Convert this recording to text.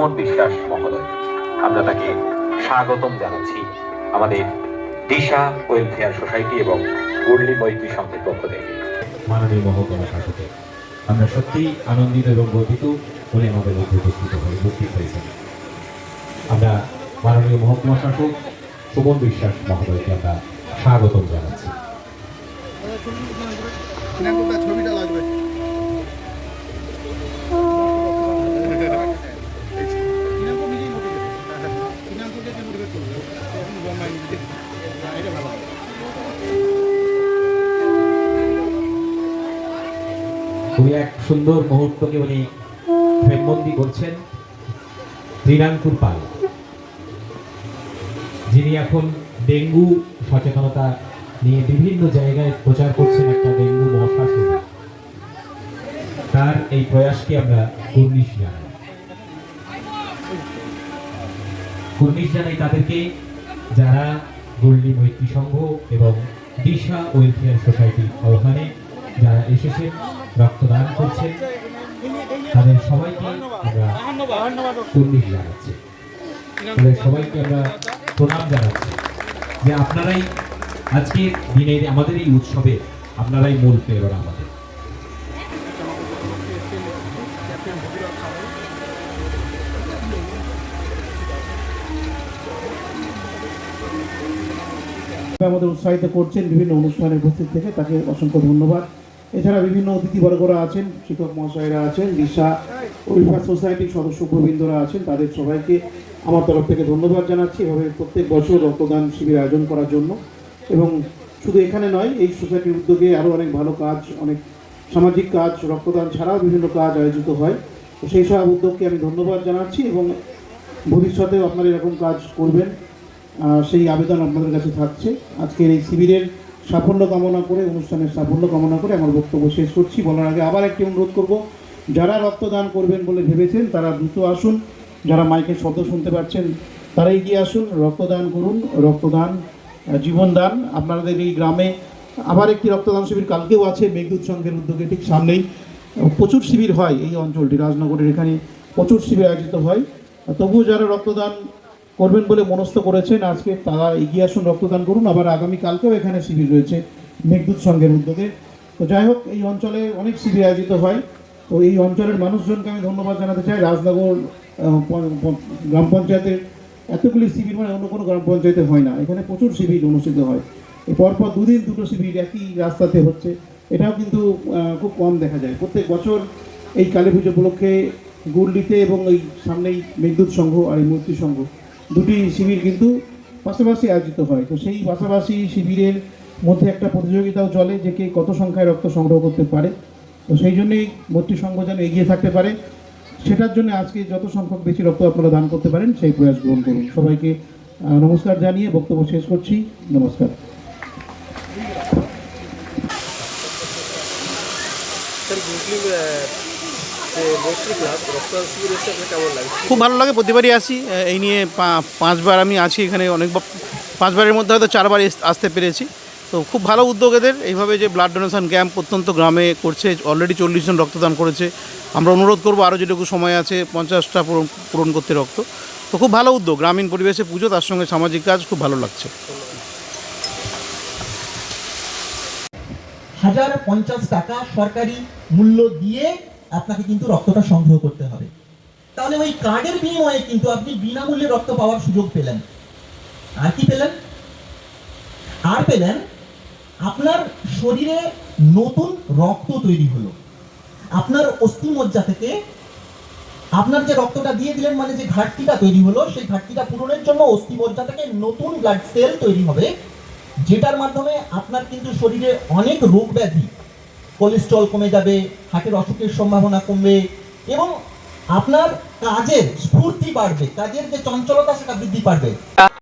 সুমন বিশ্বাস মহোদয়। আমরা তাকে স্বাগতম জানাচ্ছি আমাদের দিশা ওয়েলফেয়ার সোসাইটি এবং মুরলী মৈত্রী সংঘের পক্ষ থেকে। মাননীয় মহকুমা শাসকে আমরা সত্যিই আনন্দিত এবং গর্বিত বলে আমাদের মধ্যে উপস্থিত হয়ে উপস্থিত হয়েছেন। আমরা মাননীয় মহকুমা শাসক সুমন বিশ্বাস মহোদয়কে আমরা স্বাগতম জানাচ্ছি। ছবিটা লাগবে। খুবই এক সুন্দর মুহূর্তকে উনি ফ্রেমবন্দি করছেন ত্রিনাঙ্কুর পাল। যিনি এখন ডেঙ্গু সচেতনতা নিয়ে বিভিন্ন জায়গায় প্রচার করছেন একটা ডেঙ্গু মশা তার এই প্রয়াসকে আমরা কুর্নিশ জানাই। কুর্নিশ জানাই তাদেরকে যারা গল্লি মৈত্রী সংঘ এবং দিশা ওয়েলফেয়ার সোসাইটির আহ্বানে যারা এসেছেন। রক্তদান করছেন তাদের সবাইকে আমরা কুর্নিশ জানাচ্ছি। তাদের সবাইকে আমরা প্রণাম জানাচ্ছি। যে আপনারাই আজকে দিনের আমাদের এই উৎসবে আপনারাই মূল প্রেরণা আমাদের। আমাদের উৎসাহিত করছেন বিভিন্ন অনুষ্ঠানে উপস্থিত থেকে, তাকে অসংখ্য ধন্যবাদ। এছাড়া বিভিন্ন অতিথিবর্গরা আছেন, শিক্ষক মহাশয়রা আছেন, দিশা ওয়েলফেয়ার সোসাইটির সদস্য প্রবৃন্দরা আছেন, তাদের সবাইকে আমার তরফ থেকে ধন্যবাদ জানাচ্ছি। এভাবে প্রত্যেক বছর রক্তদান শিবির আয়োজন করার জন্য। এবং শুধু এখানে নয়, এই সোসাইটির উদ্যোগে আরও অনেক ভালো কাজ, অনেক সামাজিক কাজ, রক্তদান ছাড়াও বিভিন্ন কাজ আয়োজিত হয়। তো সেই সব উদ্যোগকে আমি ধন্যবাদ জানাচ্ছি এবং ভবিষ্যতেও আপনারা এরকম কাজ করবেন। সেই আবেদন আপনাদের কাছে থাকছে। আজকের এই শিবিরের সাফল্য কামনা করে, অনুষ্ঠানের সাফল্য কামনা করে আমার বক্তব্য শেষ করছি। বলার আগে আবার একটি অনুরোধ করব, যারা রক্তদান করবেন বলে ভেবেছেন, তারা দ্রুত আসুন। যারা মাইকের শব্দ শুনতে পাচ্ছেন, তারা এগিয়ে আসুন, রক্তদান করুন, রক্তদান জীবনদান। আপনাদের এই গ্রামে আবার একটি রক্তদান শিবির কালকেও আছে, মেঘদূত সংঘের উদ্যোগে ঠিক সামনেই। প্রচুর শিবির হয় এই অঞ্চলটি, রাজনগরের এখানে প্রচুর শিবির আয়োজিত হয়। তবুও যারা রক্তদান করবেন বলে মনস্থ করেছেন। আজকে তারা এগিয়ে আসুন, রক্তদান করুন। আবার আগামী কালকেও এখানে শিবির রয়েছে মেঘদূত সংঘের উদ্যোগে। তো যাই হোক, এই অঞ্চলে অনেক শিবির আয়োজিত হয়। তো এই অঞ্চলের মানুষজনকে আমি ধন্যবাদ জানাতে চাই। রাজনগর গ্রাম পঞ্চায়েতের এতগুলি শিবির মানে অন্য কোনো গ্রাম পঞ্চায়েতে হয় না। এখানে প্রচুর শিবির অনুষ্ঠিত হয়। পরপর দুদিন দুটো শিবির একই রাস্তাতে হচ্ছে। এটাও কিন্তু খুব কম দেখা যায়। প্রত্যেক বছর এই কালী পুজো উপলক্ষে গুড়লিতে এবং এই সামনেই মেঘদূত সংঘ আর এই মূর্তি সংঘ দুটি শিবির কিন্তু পাশাপাশি আয়োজিত হয়। তো সেই পাশাপাশি শিবিরের মধ্যে একটা প্রতিযোগিতাও চলে যে কে কত সংখ্যায় রক্ত সংগ্রহ করতে পারে। তো সেই জন্যেই মূর্তি সংঘ যেন এগিয়ে থাকতে পারে। সেটার জন্য আজকে যত সংখ্যক বেশি রক্ত আপনারা দান করতে পারেন, সেই প্রয়াস গ্রহণ করুন। সবাইকে নমস্কার জানিয়ে বক্তব্য শেষ করছি। নমস্কার। খুব ভালো লাগে প্রতিবারই আসি। এই নিয়ে পা- পাঁচবার আমি আছি এখানে অনেক পাঁচবারের মধ্যে হয়তো চারবার আসতে পেরেছি। তো খুব ভালো উদ্যোগ এদের। এইভাবে যে ব্লাড ডোনেশন ক্যাম্প প্রত্যন্ত গ্রামে করছে অলরেডি চল্লিশ জন রক্তদান করেছে। আমরা অনুরোধ করব আরও যেটুকু সময় আছে পঞ্চাশটা পূরণ পূরণ করতে রক্ত। তো খুব ভালো উদ্যোগ গ্রামীণ পরিবেশে পুজো তার সঙ্গে সামাজিক কাজ খুব ভালো লাগছে। হাজার পঞ্চাশ টাকা সরকারি মূল্য দিয়ে আপনাকে কিন্তু রক্তটা সংগ্রহ করতে হবে। তাহলে ওই কার্ডের বিনিময়ে কিন্তু আপনি বিনামূল্যে রক্ত পাওয়ার সুযোগ পেলেন। আর কি পেলেন? আর পেলেন, আপনার শরীরে নতুন রক্ত তৈরি হলো। আপনার অস্থিমজ্জা থেকে আপনার যে রক্তটা দিয়ে দিলেন মানে যে ঘাটতিটা তৈরি হলো, সেই ঘাটতিটা পূরণের জন্য অস্থিমজ্জা থেকে নতুন ব্লাড সেল তৈরি হবে, যেটার মাধ্যমে আপনার কিন্তু শরীরে অনেক রোগ ব্যাধি কোলেস্ট্রল কমে যাবে হার্টের অসুখের সম্ভাবনা কমবে এবং আপনার কাজের স্ফূর্তি বাড়বে, কাজের যে চঞ্চলতা সেটা বৃদ্ধি পাবে।